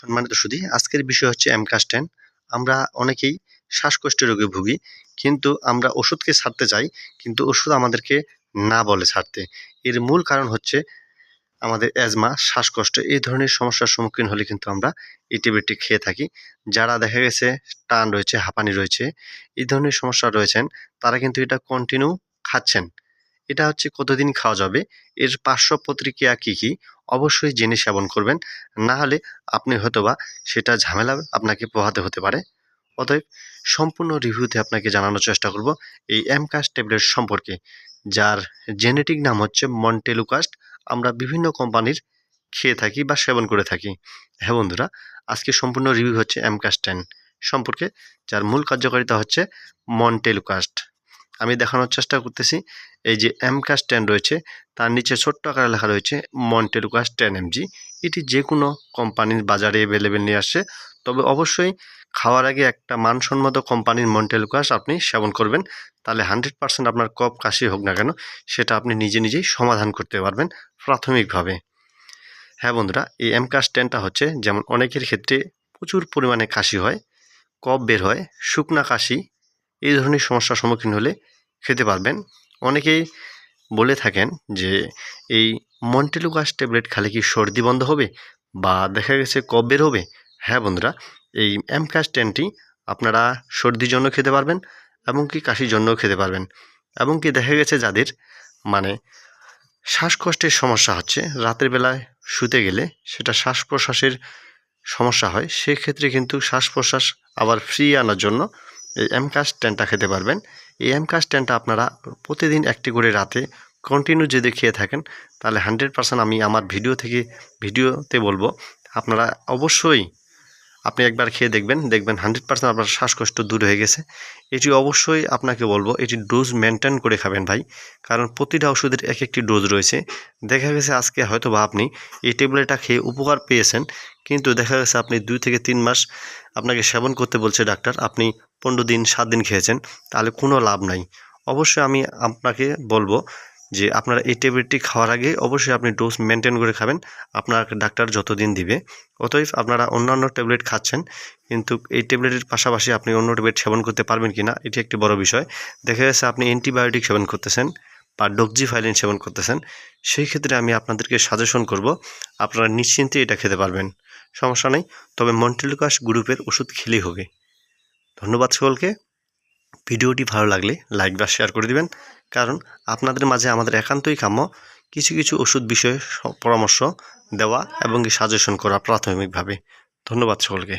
সম্মানিত সুধী, আজকের বিষয় হচ্ছে অ্যামকাস্টেন আমরা অনেকেই শ্বাসকষ্ট রোগে ভুগি, কিন্তু আমরা ওষুধকে ছাড়তে চাই, কিন্তু ওষুধ আমাদেরকে না বলে ছাড়তে। এর মূল কারণ হচ্ছে আমাদের অ্যাজমা শ্বাসকষ্ট, এই ধরনের সমস্যার সম্মুখীন হলে কিন্তু আমরা এটিবিটি খেয়ে থাকি। যারা দেখা গেছে টান রয়েছে, হাঁপানি রয়েছে, এই ধরনের সমস্যা রয়েছেন, তারা কিন্তু এটা কন্টিনিউ খাচ্ছেন। এটা হচ্ছে কতদিন খাওয়া যাবে, এর পার্শ্ব প্রতিক্রিয়া কী কী? অবশ্যই জেনে সেবন করবেন। না হলে আপনি হয়তোবা সেটা ঝামেলা আপনাকে পোহাতে হতে পারে। অতএব সম্পূর্ণ রিভিউতে আপনাকে জানানোর চেষ্টা করব এই অ্যামকাস ট্যাবলেট সম্পর্কে, যার জেনেটিক নাম হচ্ছে মন্টেলুকাস্ট। আমরা বিভিন্ন কোম্পানির খেয়ে থাকি বা সেবন করে থাকি। হ্যাঁ বন্ধুরা, আজকে সম্পূর্ণ রিভিউ হচ্ছে অ্যামকাস টেন সম্পর্কে, যার মূল কার্যকারিতা হচ্ছে মন্টেলুকাস্ট। আমি দেখানোর চেষ্টা করতেছি। এই যে অ্যামকাস টেন রয়েছে, তার নিচে ছোট্ট আকারে লেখা রয়েছে মন্টেলুকাস টেন এমজি এটি যে কোনো কোম্পানির বাজারে অ্যাভেলেবেল নিয়ে আসছে তবে অবশ্যই খাওয়ার আগে একটা মানসম্মত কোম্পানির মন্টেলুকাস আপনি সেবন করবেন। তাহলে হান্ড্রেড পার্সেন্ট আপনার কপ কাশি হোক না কেন, সেটা আপনি নিজে নিজেই সমাধান করতে পারবেন প্রাথমিকভাবে। হ্যাঁ বন্ধুরা, এই অ্যামকাস টেনটা হচ্ছে যেমন অনেকের ক্ষেত্রে প্রচুর পরিমাণে কাশি হয় কপ বের হয়, শুকনা কাশি এই ধরনের সমস্যার সম্মুখীন হলে খেতে পারবেন। অনেকেই বলে থাকেন যে, এই মন্টেলুকাস ট্যাবলেট খালে কি সর্দি বন্ধ হবে বা দেখা গেছে কব বের হবে? হ্যাঁ বন্ধুরা, এই অ্যামকাস টেনটি আপনারা সর্দির জন্য খেতে পারবেন এবং কি কাশির জন্যও খেতে পারবেন। এবং কি দেখা গেছে যাদের মানে শ্বাসকষ্টের সমস্যা হচ্ছে, রাতের বেলায় শুতে গেলে সেটা শ্বাস প্রশ্বাসের সমস্যা হয়, সেক্ষেত্রে কিন্তু শ্বাস প্রশ্বাস আবার ফ্রি আনার জন্য এই অ্যামকাস টেনটা খেতে পারবেন। এই অ্যামকাস টেনটা আপনারা প্রতিদিন একটি করে রাতে কন্টিনিউ যদি খেয়ে থাকেন, তাহলে হান্ড্রেড আমি আমার ভিডিও থেকে ভিডিওতে বলব, আপনারা অবশ্যই আপনি একবার খেয়ে দেখবেন দেখবেন হান্ড্রেড পার্সেন্ট আপনার শ্বাসকষ্ট দূর হয়ে গেছে। এটি অবশ্যই আপনাকে বলব, এটি ডোজ মেনটেন করে খাবেন ভাই, কারণ প্রতিটা ওষুধের এক একটি ডোজ রয়েছে। দেখা গেছে আজকে হয়তো বা আপনি এই ট্যাবলেটটা খেয়ে উপকার পেয়েছেন, কিন্তু দেখা গেছে আপনি দুই থেকে তিন মাস আপনাকে সেবন করতে বলছে ডাক্তার, আপনি পনেরো দিন, সাত দিন খেয়েছেন, তাহলে কোনো লাভ নাই। অবশ্যই আমি আপনাকে বলব যে আপনারা এই ট্যাবলেটটি খাওয়ার আগে অবশ্যই আপনি ডোজ মেনটেন করে খাবেন। আপনার ডাক্তার যতদিন দিবে। অতএব আপনারা অন্যান্য ট্যাবলেট খাচ্ছেন, কিন্তু এই ট্যাবলেটের পাশাপাশি আপনি অন্য ট্যাবলেট সেবন করতে পারবেন কি না এটি একটি বড় বিষয়। দেখা যাচ্ছে আপনি অ্যান্টিবায়োটিক সেবন করতেছেন বা ডক্সিফাইলিন সেবন করতেছেন, সেই ক্ষেত্রে আমি আপনাদেরকে সাজেশন করব, আপনারা নিশ্চিন্তে এটা খেতে পারবেন। সমস্যা নেই, তবে মন্টেলুকাস গ্রুপের ওষুধ খেলেই হবে। ধন্যবাদ সকলকে। ভিডিওটি ভালো লাগলে লাইক বা শেয়ার করে দিবেন। কারণ আপনাদের মাঝে আমাদের একান্তই কাম্য। কিছু কিছু ওষুধ বিষয়ে পরামর্শ দেওয়া এবং সাজেশন করা প্রাথমিকভাবে। ধন্যবাদ সকলকে।